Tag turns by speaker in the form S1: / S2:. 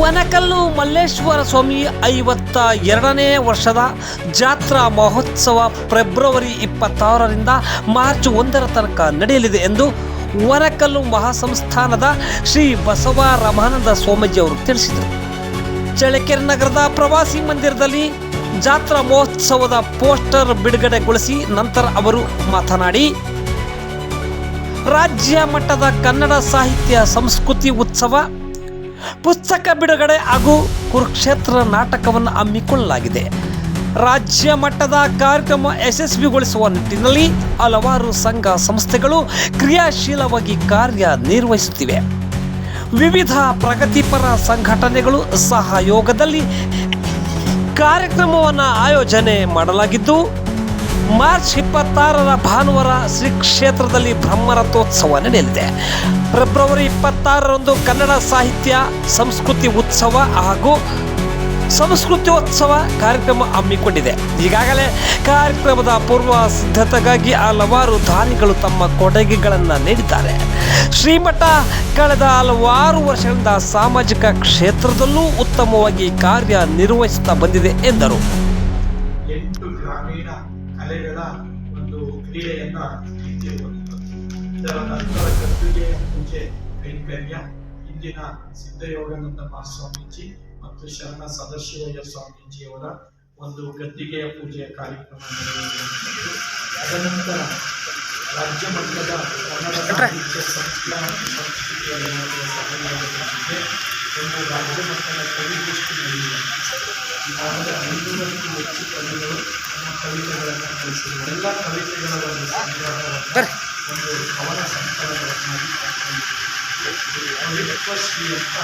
S1: ವನಕಲ್ಲು ಮಲ್ಲೇಶ್ವರ ಸ್ವಾಮಿ ಐವತ್ತ ಎರಡನೇ ವರ್ಷದ ಜಾತ್ರಾ ಮಹೋತ್ಸವ ಫೆಬ್ರವರಿ ಇಪ್ಪತ್ತಾರರಿಂದ ಮಾರ್ಚ್ ಒಂದರ ತನಕ ನಡೆಯಲಿದೆ ಎಂದು ವನಕಲ್ಲು ಮಹಾಸಂಸ್ಥಾನದ ಶ್ರೀ ಬಸವ ರಮಾನಂದ ಸ್ವಾಮೀಜಿ ಅವರು ತಿಳಿಸಿದರು. ಚಳ್ಳಕೆರೆ ನಗರದ ಪ್ರವಾಸಿ ಮಂದಿರದಲ್ಲಿ ಜಾತ್ರಾ ಮಹೋತ್ಸವದ ಪೋಸ್ಟರ್ ಬಿಡುಗಡೆಗೊಳಿಸಿ ನಂತರ ಅವರು ಮಾತನಾಡಿ, ರಾಜ್ಯ ಮಟ್ಟದ ಕನ್ನಡ ಸಾಹಿತ್ಯ ಸಂಸ್ಕೃತಿ ಉತ್ಸವ ಪುಸ್ತಕ ಬಿಡುಗಡೆ ಹಾಗೂ ಕುರುಕ್ಷೇತ್ರ ನಾಟಕವನ್ನು ಹಮ್ಮಿಕೊಳ್ಳಲಾಗಿದೆ. ರಾಜ್ಯ ಮಟ್ಟದ ಕಾರ್ಯಕ್ರಮ ಯಶಸ್ವಿಗೊಳಿಸುವ ನಿಟ್ಟಿನಲ್ಲಿ ಹಲವಾರು ಸಂಘ ಸಂಸ್ಥೆಗಳು ಕ್ರಿಯಾಶೀಲವಾಗಿ ಕಾರ್ಯನಿರ್ವಹಿಸುತ್ತಿವೆ. ವಿವಿಧ ಪ್ರಗತಿಪರ ಸಂಘಟನೆಗಳು ಸಹಯೋಗದಲ್ಲಿ ಕಾರ್ಯಕ್ರಮವನ್ನು ಆಯೋಜನೆ ಮಾಡಲಾಗಿದ್ದು ಮಾರ್ಚ್ ಇಪ್ಪತ್ತಾರರ ಭಾನುವಾರ ಶ್ರೀ ಕ್ಷೇತ್ರದಲ್ಲಿ ಬ್ರಹ್ಮರಥೋತ್ಸವ ನಡೆಯಲಿದೆ. ಫೆಬ್ರವರಿ ಇಪ್ಪತ್ತಾರರಂದು ಕನ್ನಡ ಸಾಹಿತ್ಯ, ಸಂಸ್ಕೃತಿ ಉತ್ಸವ ಹಾಗೂ ಸಂಸ್ಕೃತ್ಯೋತ್ಸವ ಕಾರ್ಯಕ್ರಮ ಹಮ್ಮಿಕೊಂಡಿದೆ. ಈಗಾಗಲೇ ಕಾರ್ಯಕ್ರಮದ ಪೂರ್ವ ಸಿದ್ಧತೆಗಾಗಿ ಹಲವಾರು ದಾನಿಗಳು ತಮ್ಮ ಕೊಡುಗೆಗಳನ್ನು ನೀಡಿದ್ದಾರೆ. ಶ್ರೀಮಠ ಕಳೆದ ಹಲವಾರು ವರ್ಷಗಳಿಂದ ಸಾಮಾಜಿಕ ಕ್ಷೇತ್ರದಲ್ಲೂ ಉತ್ತಮವಾಗಿ ಕಾರ್ಯನಿರ್ವಹಿಸುತ್ತಾ ಬಂದಿದೆ ಎಂದರು.
S2: ಕಲೆಗಳ ಒಂದು ಕ್ರೀಡೆಯನ್ನು ಇದರ ನಂತರ ಪೂಜೆ ಕೈಂಕರ್ಯ, ಇಂದಿನ ಸಿದ್ಧಯೋಗಾನಂದ ಮಹಾಸ್ವಾಮೀಜಿ ಮತ್ತು ಶರಣ ಸದಾಶಿವಯ್ಯ ಸ್ವಾಮೀಜಿಯವರ ಒಂದು ಗದ್ದಿಗೆಯ ಪೂಜೆಯ ಕಾರ್ಯಕ್ರಮ ನಡೆಯುವಂಥದ್ದು. ತದನಂತರ ರಾಜ್ಯ ಮಟ್ಟದ ಕನ್ನಡ ಸಾಹಿತ್ಯ ಸಂಸ್ಕೃತಿ ಒಂದು ರಾಜ್ಯ ಮಟ್ಟದ ಕವಿಗೋಷ್ಠಿ ನಡೆಯುವಂಥದ್ದು ಈಗಾಗಲೇ ಐನೂರಕ್ಕೂ ಹೆಚ್ಚು ಕವಿಗಳು ತಮ್ಮ ಕವಿತೆಗಳನ್ನು ಎಲ್ಲ ಕವಿತೆಗಳ ಒಂದು ಸಂಗ್ರಹವನ್ನು ಒಂದು ಕವನ ಸಂಕಲನವನ್ನಾಗಿ. ಒಂದು ಅಂತ